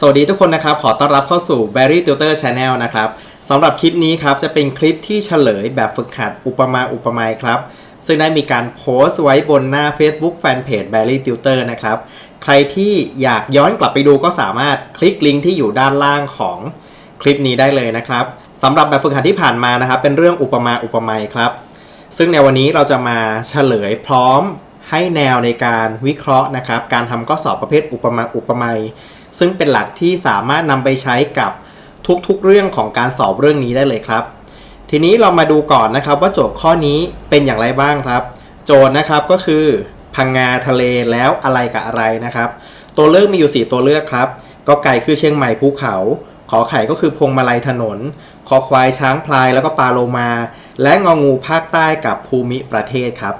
สวัสดีทุกคนนะครับ ขอต้อนรับเข้าสู่ Barry Tutor Channel นะครับสำหรับคลิปนี้ครับ จะเป็นคลิปที่เฉลยแบบฝึกหัดอุปมาอุปไมยครับ ซึ่งได้มีการโพสต์ไว้บนหน้า Facebook Fanpage Barry Tutor นะครับ ใครที่อยากย้อนกลับไปดูก็สามารถคลิกลิงก์ที่อยู่ด้านล่างของคลิปนี้ได้เลยนะครับสำหรับแบบฝึกหัดที่ผ่านมานะครับ เป็นเรื่องอุปมาอุปไมยครับ ซึ่งในวันนี้เราจะมาเฉลยพร้อมให้แนวในการวิเคราะห์นะครับ การทำข้อสอบประเภทอุปมาอุปไมย ซึ่งเป็นหลักที่สามารถนำไปใช้กับทุกๆ เรื่องของการสอบเรื่องนี้ได้เลยครับ ทีนี้เรามาดูก่อนนะครับว่าโจทย์ข้อนี้เป็นอย่างไรบ้างครับ โจทย์นะครับก็คือ พังงาทะเลแล้วอะไรกับอะไรนะครับ ตัวเลือกมีอยู่ 4 ตัวเลือกครับก็ไก่คือเชียงใหม่ภูเขา ขอไข่ก็คือพวงมาลัยถนน คอควายช้างพลายแล้วก็ปลาโลมา และงองูภาคใต้กับภูมิประเทศครับ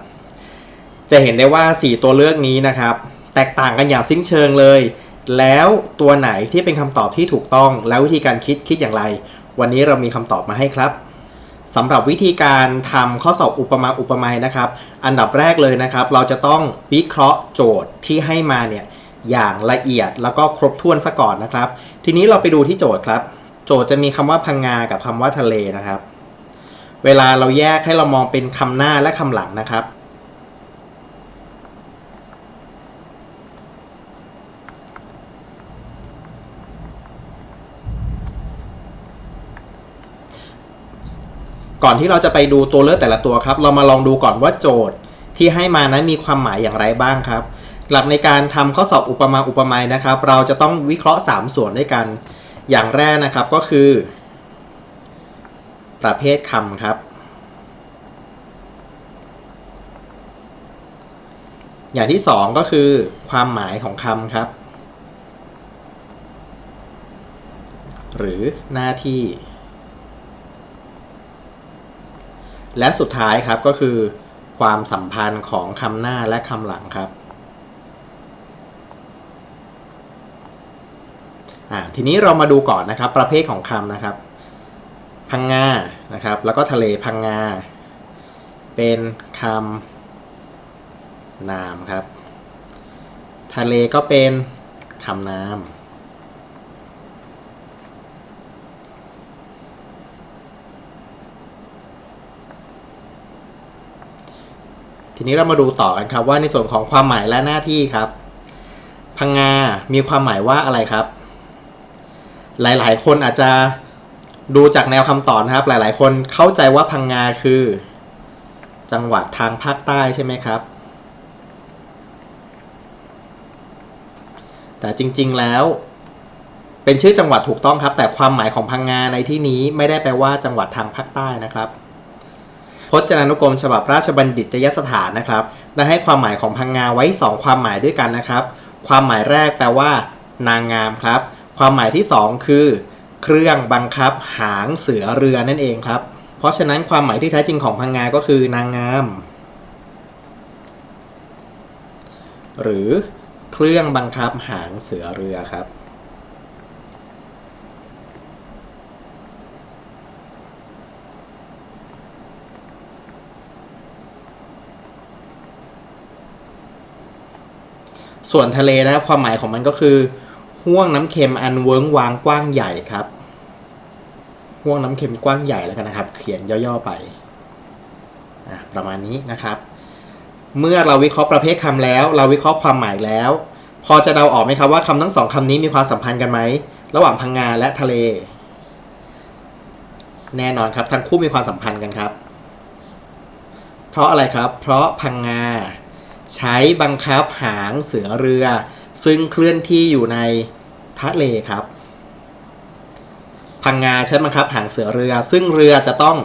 จะเห็นได้ว่า 4 ตัวเลือกนี้นะครับ แตกต่างกันอย่างสิ้นเชิงเลย แล้วตัวไหนที่เป็นคำตอบที่ถูกต้อง แล้ววิธีการคิดคิดอย่างไร วันนี้เรามีคำตอบมาให้ครับสำหรับวิธีการทำข้อสอบอุปมาอุปไมยนะครับ อันดับแรกเลยนะครับ เราจะต้องวิเคราะห์โจทย์ที่ให้มาเนี่ยอย่างละเอียดแล้วก็ครบถ้วนซะก่อนนะครับ ทีนี้เราไปดูที่โจทย์ครับ โจทย์จะมีคำว่าพังงากับคำว่าทะเลนะครับ เวลาเราแยกให้เรามองเป็นคำหน้าและคำหลังนะครับ ก่อนที่เราจะไปดูตัวเลือกแต่ละตัวครับ เรามาลองดูก่อนว่าโจทย์ที่ให้มานั้นมีความหมายอย่างไรบ้างครับ หลักในการทำข้อสอบอุปมาอุปไมยนะครับ เราจะต้องวิเคราะห์ 3 ส่วนด้วยกัน อย่างแรกนะครับก็คือ ประเภทคำครับ อย่างที่ 2 ก็คือความหมายของคำครับ หรือหน้าที่ และสุดท้ายครับก็คือ ความสัมพันธ์ของคำหน้าและคำหลังครับทีนี้เรามาดูก่อนนะครับประเภทของคำนะครับ พังงานะครับ แล้วก็ทะเลพังงา เป็นคำนามครับ ทะเลก็เป็นคำนาม ทีนี้เรามาดูต่อกันครับว่าในส่วนของความหมายและหน้าที่ครับ พังงา มีความหมายว่าอะไรครับ หลายๆ คนอาจจะดูจากแนวคำตอบนะครับ หลายๆ คนเข้าใจว่าพังงาคือ จังหวัดทางภาคใต้ใช่ไหมครับ แต่จริงๆแล้วเป็นชื่อจังหวัดถูกต้องครับ แต่ความหมายของพังงาในที่นี้ไม่ได้แปลว่าจังหวัดทางภาคใต้นะครับ พจนานุกรมฉบับราชบัณฑิตยสถานนะครับได้ให้ความหมายของพังงาไว้ 2 ความหมายด้วยกันนะครับ ความหมายแรกแปลว่า นางงามครับ ความหมายที่ 2 คือ เครื่องบังคับหางเสือเรือนั่นเองครับ เพราะฉะนั้นความหมายที่แท้จริงของพังงาก็คือนางงาม หรือเครื่องบังคับหางเสือเรือครับ ส่วนทะเลนะครับความหมายของมันก็คือห่วงน้ำเค็มอันเวิ้งวางกว้างใหญ่ครับห่วงน้ำเค็มกว้างใหญ่แล้วกันนะครับ เขียนย่อๆไปประมาณนี้นะครับ เมื่อเราวิเคราะห์ประเภทคำแล้ว เราวิเคราะห์ความหมายแล้ว พอจะเดาออกไหมครับว่าคำทั้งสองคำนี้มีความสัมพันธ์กันไหมระหว่างพังงาและทะเล แน่นอนครับทั้งคู่มีความสัมพันธ์กันครับ เพราะอะไรครับ เพราะพังงา ใช้บังคับหางเสือเรือ ซึ่งเคลื่อนที่อยู่ในทะเลครับ พังงาใช้บังคับหางเสือเรือ ซึ่งเรือจะต้อง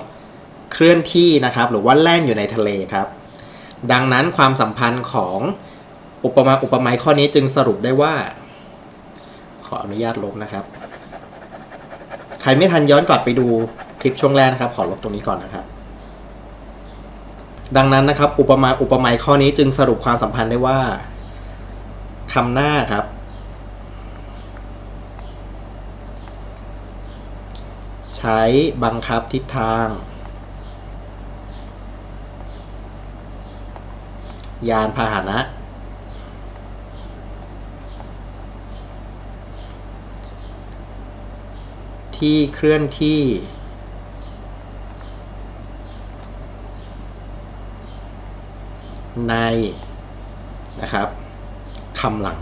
เคลื่อนที่นะครับ หรือว่าแล่นอยู่ในทะเลครับ ดังนั้นความสัมพันธ์ของอุปมาอุปไมยข้อนี้จึงสรุปได้ว่า ขออนุญาตลบนะครับ ใครไม่ทันย้อนกลับไปดูคลิปช่วงแรกนะครับ ขอลบตรงนี้ก่อนนะครับ ดังนั้นนะครับ อุปมาอุปไมยข้อนี้จึงสรุปความสัมพันธ์ได้ว่าคำหน้าครับ ใช้บังคับทิศทาง ยานพาหนะ ที่เคลื่อนที่ ในนะครับคำหลัง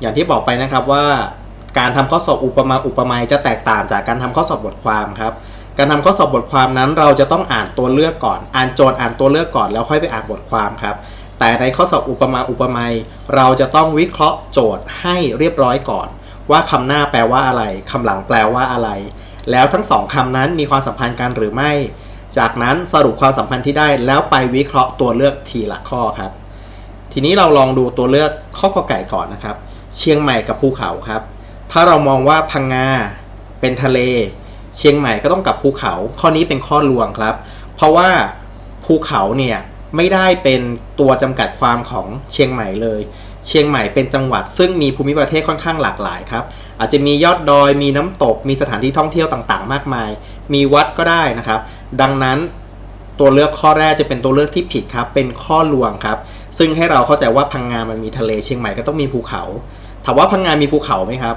อย่างที่บอกไปนะครับว่าการทำข้อสอบอุปมาอุปไมยจะแตกต่างจากการทำข้อสอบบทความครับ การทำข้อสอบบทความนั้นเราจะต้องอ่านตัวเลือกก่อน อ่านโจทย์อ่านตัวเลือกก่อนแล้วค่อยไปอ่านบทความครับ แต่ในข้อสอบอุปมาอุปไมยเราจะต้องวิเคราะห์โจทย์ให้เรียบร้อยก่อน ว่าคำหน้าแปลว่าอะไรคำหลังแปลว่าอะไร แล้วทั้งสองคำนั้นมีความสัมพันธ์กันหรือไม่ จากนั้นสรุปความสัมพันธ์ที่ได้แล้วไปวิเคราะห์ตัวเลือกทีละข้อครับ ทีนี้เราลองดูตัวเลือกข้อกอไก่ก่อนนะครับ เชียงใหม่กับภูเขาครับ ถ้าเรามองว่าพังงาเป็นทะเล เชียงใหม่ก็ต้องกับภูเขา ข้อนี้เป็นข้อลวงครับ เพราะว่าภูเขาเนี่ย ไม่ได้เป็นตัวจำกัดความของเชียงใหม่เลย เชียงใหม่เป็นจังหวัด ซึ่งมีภูมิประเทศค่อนข้างหลากหลายครับ อาจจะมียอดดอย มีน้ำตก มีสถานที่ท่องเที่ยวต่างๆ มากมาย มีวัดก็ได้นะครับ ดังนั้นตัวเลือกข้อแรกจะเป็นตัวเลือกที่ผิดครับ เป็นข้อลวงครับ ซึ่งให้เราเข้าใจว่าพังงามันมีทะเลเชียงใหม่ก็ต้องมีภูเขา ถามว่าพังงามีภูเขาไหมครับ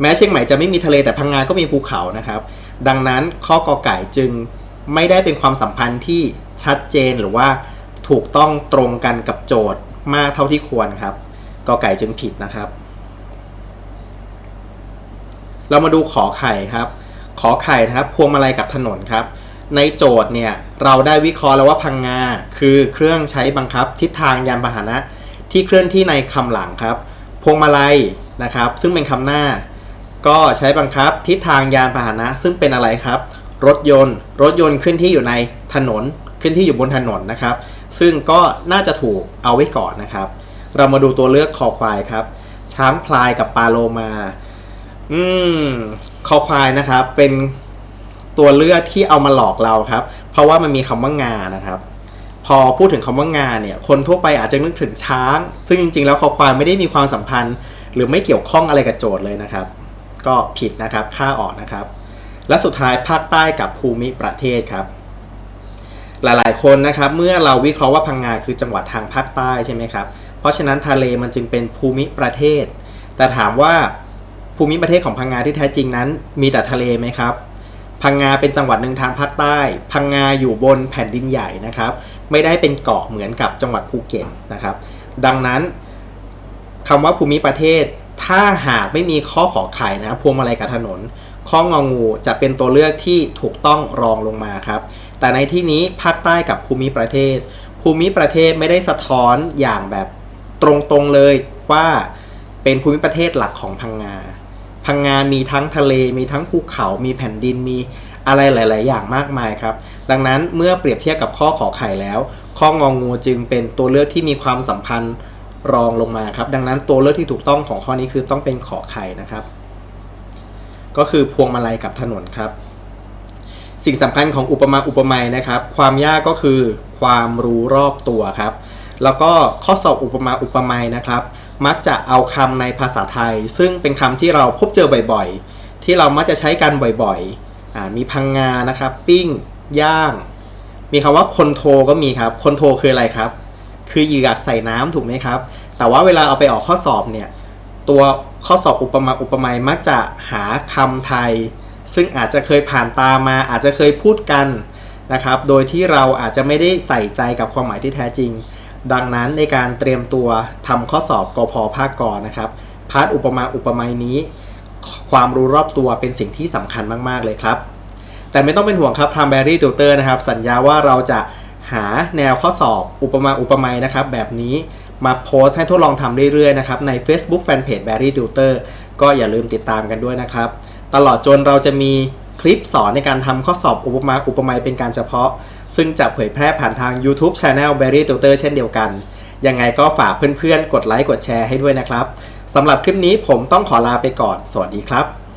แม้เชียงใหม่จะไม่มีทะเลแต่พังงาก็มีภูเขานะครับ ดังนั้นข้อกอไก่จึงไม่ได้เป็นความสัมพันธ์ที่ ชัดเจนหรือว่าถูกต้องตรงกันกับโจทย์มากเท่าที่ควรครับกอไก่จึงผิดนะครับ เรามาดูขอไข่ครับ ขอไข่นะครับพวงมาลัยกับถนนครับ ในโจทย์เนี่ยเราได้วิเคราะห์แล้วว่าพังงาคือเครื่องใช้บังคับทิศทางยานพาหนะ ที่เคลื่อนที่ในคำหลังครับ พวงมาลัยนะครับ ซึ่งเป็นคำหน้า ก็ใช้บังคับทิศทางยานพาหนะ ซึ่งเป็นอะไรครับ รถยนต์ รถยนต์เคลื่อนที่อยู่ในถนน เคลื่อนที่อยู่บนถนนนะครับ ซึ่งก็น่าจะถูกเอาไว้ก่อนนะครับ เรามาดูตัวเลือกคอควายครับ ช้างพลายกับปลาโลมา อืมคอควายนะครับ เป็นตัวเลือกที่เอามาหลอกเราครับ เพราะว่ามันมีคำว่างานะครับ พอพูดถึงคำว่างานเนี่ย คนทั่วไปอาจจะนึกถึงช้าง ซึ่งจริงๆ แล้วคอควายไม่ได้มีความสัมพันธ์ หรือไม่เกี่ยวข้องอะไรกับโจทย์เลยนะครับ ก็ผิดนะครับค่าออกนะครับ และสุดท้ายภาคใต้กับภูมิประเทศครับ หลายๆ คนนะครับเมื่อเราวิเคราะห์ว่าพังงาคือจังหวัดทางภาคใต้ใช่ไหมครับเพราะฉะนั้นทะเลมันจึงเป็นภูมิประเทศ แต่ถามว่าภูมิประเทศของพังงาที่แท้จริงนั้น มีแต่ทะเลไหมครับพังงาเป็นจังหวัดหนึ่งทางภาคใต้ พังงาอยู่บนแผ่นดินใหญ่นะครับ ไม่ได้เป็นเกาะเหมือนกับจังหวัดภูเก็ตนะครับ ดังนั้นคำว่าภูมิประเทศ ถ้าหากไม่มีข้อขอไข่นะพวงมาลัยกับถนน ข้ององูจะเป็นตัวเลือกที่ถูกต้องรองลงมาครับ แต่ในที่นี้ภาคใต้กับภูมิประเทศ ภูมิประเทศไม่ได้สะท้อนอย่างแบบตรงๆเลยว่าเป็นภูมิประเทศหลักของพังงา พังงามีทั้งทะเล มีทั้งภูเขา มีแผ่นดิน มีอะไรหลาย ๆ อย่างมากมายครับ ดังนั้นเมื่อเปรียบเทียบกับข้อขอไข่แล้ว ข้ององงูจึงเป็นตัวเลือกที่มีความสัมพันธ์รองลงมาครับ ดังนั้นตัวเลือกที่ถูกต้องของข้อนี้คือต้องเป็นขอไข่นะครับ ก็คือพวงมาลัยกับถนนครับ สิ่งสำคัญของอุปมาอุปไมยนะครับ ความยากก็คือความรู้รอบตัวครับ แล้วก็ข้อสอบอุปมาอุปไมยนะครับ มักจะเอาคำในภาษาไทย ซึ่งเป็นคำที่เราพบเจอบ่อยๆ ที่เรามักจะใช้กันบ่อยๆมีพังงานะครับ ปิ้ง ย่าง มีคำว่าคนโทก็มีครับ คนโทคืออะไรครับ คือเหยือกใส่น้ำถูกไหมครับ แต่ว่าเวลาเอาไปออกข้อสอบเนี่ย ตัวข้อสอบอุปมาอุปไมยมักจะหาคำไทย ซึ่งอาจจะเคยผ่านตามาอาจจะเคยพูดกันนะครับ โดยที่เราอาจจะไม่ได้ใส่ใจกับความหมายที่แท้จริง ดังนั้นในการเตรียมตัวทำข้อสอบกพภาคกรนะครับพาร์ทอุปมาอุปไมยนี้ ความรู้รอบตัวเป็นสิ่งที่สำคัญมากๆเลยครับ แต่ไม่ต้องเป็นห่วงครับทำแบรี่ติวเตอร์นะครับ สัญญาว่าเราจะหาแนวข้อสอบอุปมาอุปไมยนะครับ แบบนี้มาโพสต์ให้ทดลองทำเรื่อยๆนะครับใน Facebook Fanpage b a r r y Tutor ก็อย่าลืมติดตามกันด้วยนะครับ ตลอดจนเราจะมีคลิปสอนในการทำข้อสอบอุปมาอุปไมยเป็นการเฉพาะ ซึ่งจะเผยแพร่ผ่านทาง YouTube Channel Berry Tutor เช่นเดียวกัน ยังไงก็ฝากเพื่อนๆ กดไลค์กดแชร์ให้ด้วยนะครับสำหรับคลิปนี้ผมต้องขอลาไปก่อน สวัสดีครับ